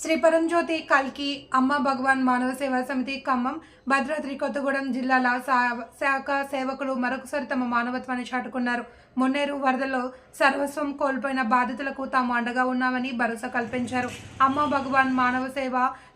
శ్రీ పరంజ్యోతి కల్కి అమ్మ భగవాన్ మానవ సేవా సమితి ఖమ్మం భద్రాద్రి కొత్తగూడెం జిల్లాల శాఖ సేవకులు మరొకసారి తమ మానవత్వాన్ని చాటుకున్నారు. మున్నేరు వరదలో సర్వస్వం కోల్పోయిన బాధితులకు తాము అండగా ఉన్నామని భరోసా కల్పించారు. అమ్మ భగవాన్ మానవ సేవ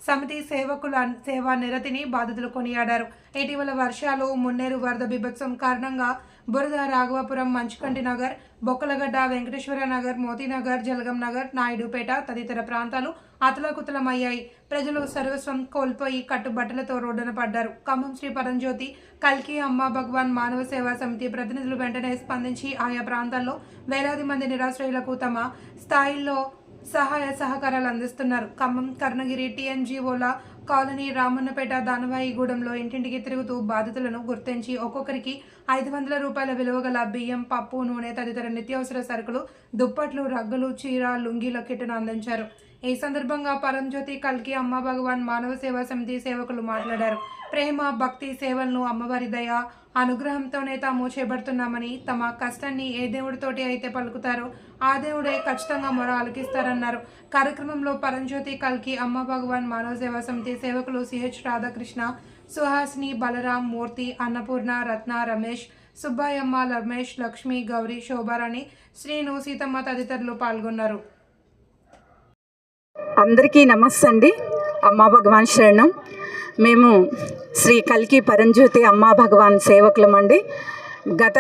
సమితి సేవకుల సేవా నిరతిని బాధితులు కొనియాడారు. ఇటీవల వర్షాలు మున్నేరు వరద బిభత్సం కారణంగా బురద రాఘవాపురం మంచుకంటి నగర్ బొక్కలగడ్డ వెంకటేశ్వర నగర్ మోతీనగర్ జలగం నగర్ నాయుడుపేట తదితర ప్రాంతాలు అతలకుతలమయ్యాయి. ప్రజలు సర్వస్వం కోల్పోయి కట్టుబట్టలతో రోడ్డున పడ్డారు. ఖమ్మం శ్రీ పరంజ్యోతి కల్కి అమ్మ భగవాన్ మానవ సేవా సమితి ప్రతినిధులు వెంటనే స్పందించి ఆయా ప్రాంతాల్లో వేలాది మంది నిరాశ్రయులకు తమ స్థాయిల్లో సహాయ సహకారాలు అందిస్తున్నారు. ఖమ్మం కర్ణగిరి టీఎన్జీఓల కాలనీ రామన్నపేట దానవాయిగూడెంలో ఇంటింటికి తిరుగుతూ బాధితులను గుర్తించి ఒక్కొక్కరికి ఐదు వందల రూపాయల విలువ గల బియ్యం పప్పు నూనె తదితర నిత్యావసర సరుకులు దుప్పట్లు రగ్గులు చీర లుంగీల కిట్టును అందించారు. ఈ సందర్భంగా పరంజ్యోతి కల్కి అమ్మ భగవాన్ మానవ సేవా సమితి సేవకులు మాట్లాడారు. ప్రేమ భక్తి సేవలను అమ్మవారి దయ అనుగ్రహంతోనే తాము చేపడుతున్నామని తమ కష్టాన్ని ఏ దేవుడితోటి అయితే పలుకుతారో ఆ దేవుడే ఖచ్చితంగా మొర ఆలకిస్తారన్నారు. కార్యక్రమంలో పరంజ్యోతి కల్కి అమ్మ భగవాన్ మానవ సేవా సమితి సేవకులు సిహెచ్ రాధాకృష్ణ సుహాసిని బలరాం మూర్తి అన్నపూర్ణ రత్న రమేష్ సుబ్బాయమ్మ రమేష్ లక్ష్మి గౌరీ శోభారాణి శ్రీను సీతమ్మ తదితరులు పాల్గొన్నారు. అందరికీ నమస్తే అండి అమ్మా భగవాన్ శరణం. మేము శ్రీ కల్కి పరంజ్యోతి అమ్మా భగవాన్ సేవకులం అండి గత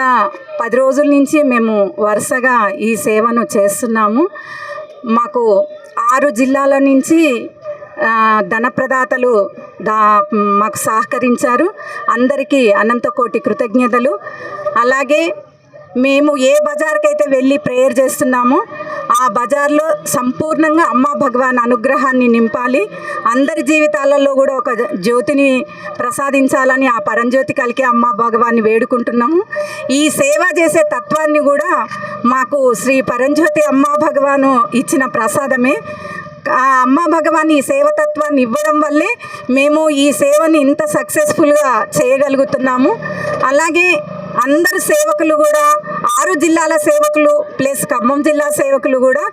పది రోజుల నుంచి మేము వరుసగా ఈ సేవను చేస్తున్నాము. మాకు ఆరు జిల్లాల నుంచి ధనప్రదాతలు దా మాకు సహకరించారు. అందరికీ అనంతకోటి కృతజ్ఞతలు. అలాగే మేము ఏ బజార్కి అయితే వెళ్ళి ప్రేయర్ చేస్తున్నామో ఆ బజార్లో సంపూర్ణంగా అమ్మ భగవాన్ అనుగ్రహాన్ని నింపాలి. అందరి జీవితాలలో కూడా ఒక జ్యోతిని ప్రసాదించాలని ఆ పరంజ్యోతి కలికి అమ్మ భగవాన్ని వేడుకుంటున్నాము. ఈ సేవ చేసే తత్వాన్ని కూడా మాకు శ్రీ పరంజ్యోతి అమ్మ భగవాను ఇచ్చిన ప్రసాదమే. ఆ అమ్మ భగవాన్ ఈ సేవతత్వాన్ని ఇవ్వడం వల్లే మేము ఈ సేవని ఇంత సక్సెస్ఫుల్గా చేయగలుగుతున్నాము. అలాగే అందరు సేవకులు కూడా ఆరు జిల్లాల సేవకులు ప్లస్ ఖమ్మం జిల్లా సేవకులు కూడా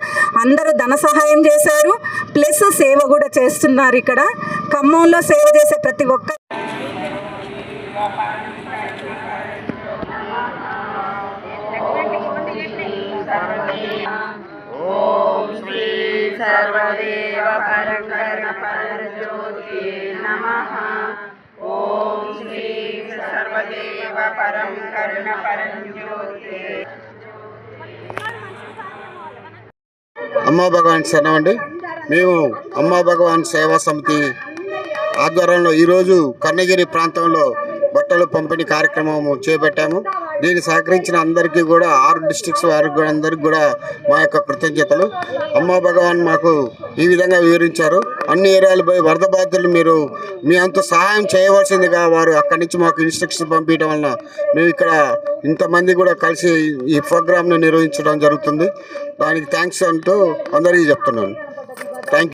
అందరూ ధన సహాయం చేశారు. ప్లస్ సేవ కూడా చేస్తున్నారు ఇక్కడ. ఖమ్మంలో సేవ చేసే ప్రతి ఒక్క सर्वदेव परङ्कर परज्योति नमः ॐ श्री सर्वदेव परं कर्ण परञ्ज्योति అమ్మా భగవాన్ శరణం అండి మేము అమ్మా భగవాన్ సేవా సమితి ఆధ్వర్యంలో ఈరోజు కర్ణగిరి ప్రాంతంలో బట్టలు పంపిణీ కార్యక్రమం చేపట్టాము దీన్ని సహకరించిన అందరికీ కూడా ఆరు డిస్ట్రిక్ట్స్ వారికి కూడా అందరికీ కూడా మా యొక్క కృతజ్ఞతలు. అమ్మా భగవాన్ మాకు ఈ విధంగా వివరించారు. అన్ని ఏరియాలు పోయి వరద బాధితులు మీరు మీ అంత సహాయం చేయవలసిందిగా వారు అక్కడి నుంచి మాకు ఇన్స్ట్రక్షన్స్ పంపించడం వలన మేము ఇక్కడ ఇంతమంది కూడా కలిసి ఈ ప్రోగ్రామ్ను నిర్వహించడం జరుగుతుంది. దానికి థ్యాంక్స్ అంటూ అందరికీ చెప్తున్నాను. థ్యాంక్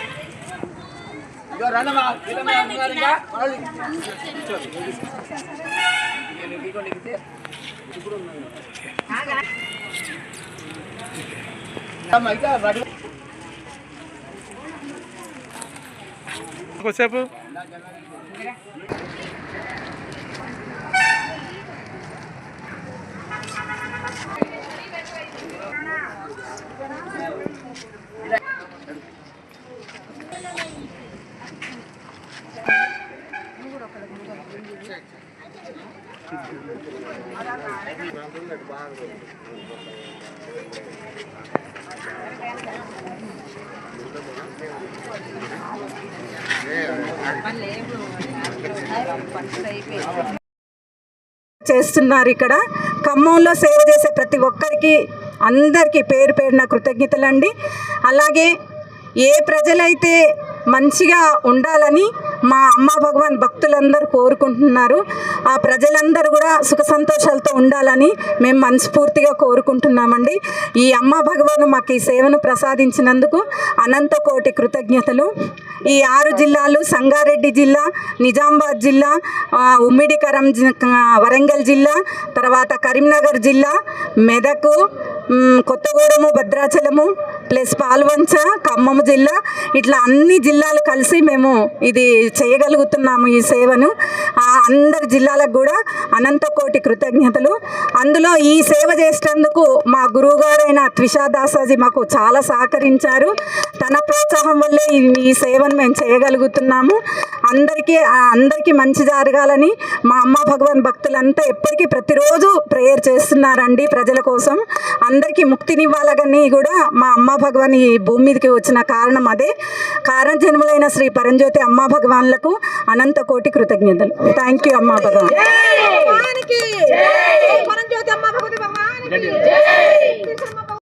కొద్దిసేపు చేస్తున్నారు ఇక్కడ. ఖమ్మంలో సేవ చేసే ప్రతి ఒక్కరికి అందరికీ పేరు పేరున కృతజ్ఞతలండి. అలాగే ఏ ప్రజలైతే మంచిగా ఉండాలని మా అమ్మ భగవాన్ భక్తులందరూ కోరుకుంటున్నారు. ఆ ప్రజలందరూ కూడా సుఖ సంతోషాలతో ఉండాలని మేము మనస్ఫూర్తిగా కోరుకుంటున్నామండి. ఈ అమ్మ భగవాను మాకు ఈ సేవను ప్రసాదించినందుకు అనంత కోటి కృతజ్ఞతలు. ఈ ఆరు జిల్లాలు సంగారెడ్డి జిల్లా నిజామాబాద్ జిల్లా ఉమ్మిడికరం ఉమ్మిడి కరం వరంగల్ జిల్లా తర్వాత కరీంనగర్ జిల్లా మెదకు కొత్తగూడెము భద్రాచలము ప్లస్ పాల్వంచ ఖమ్మం జిల్లా ఇట్లా అన్ని జిల్లాలు కలిసి మేము ఇది చేయగలుగుతున్నాము ఈ సేవను. అందరి జిల్లాలకు కూడా అనంత కోటి కృతజ్ఞతలు. అందులో ఈ సేవ చేసేందుకు మా గురువుగారైన త్విషా దాసాజీ మాకు చాలా సహకరించారు. తన ప్రోత్సాహం వల్లే ఈ సేవను మేము చేయగలుగుతున్నాము. అందరికీ అందరికీ మంచి జరగాలని మా అమ్మ భగవాన్ భక్తులంతా ఎప్పటికీ ప్రతిరోజు ప్రేయర్ చేస్తున్నారండి ప్రజల కోసం. అందరికీ ముక్తినివ్వాలని కూడా మా అమ్మ భగవాన్ ఈ భూమి మీదకి వచ్చిన కారణం అదే. కారణ జన్ములైన శ్రీ పరంజ్యోతి అమ్మ భగవాన్లకు అనంత కోటి కృతజ్ఞతలు. థ్యాంక్ యూ అమ్మ భగవాన్. పరంజ్యోతి అమ్మ భగవతి జై!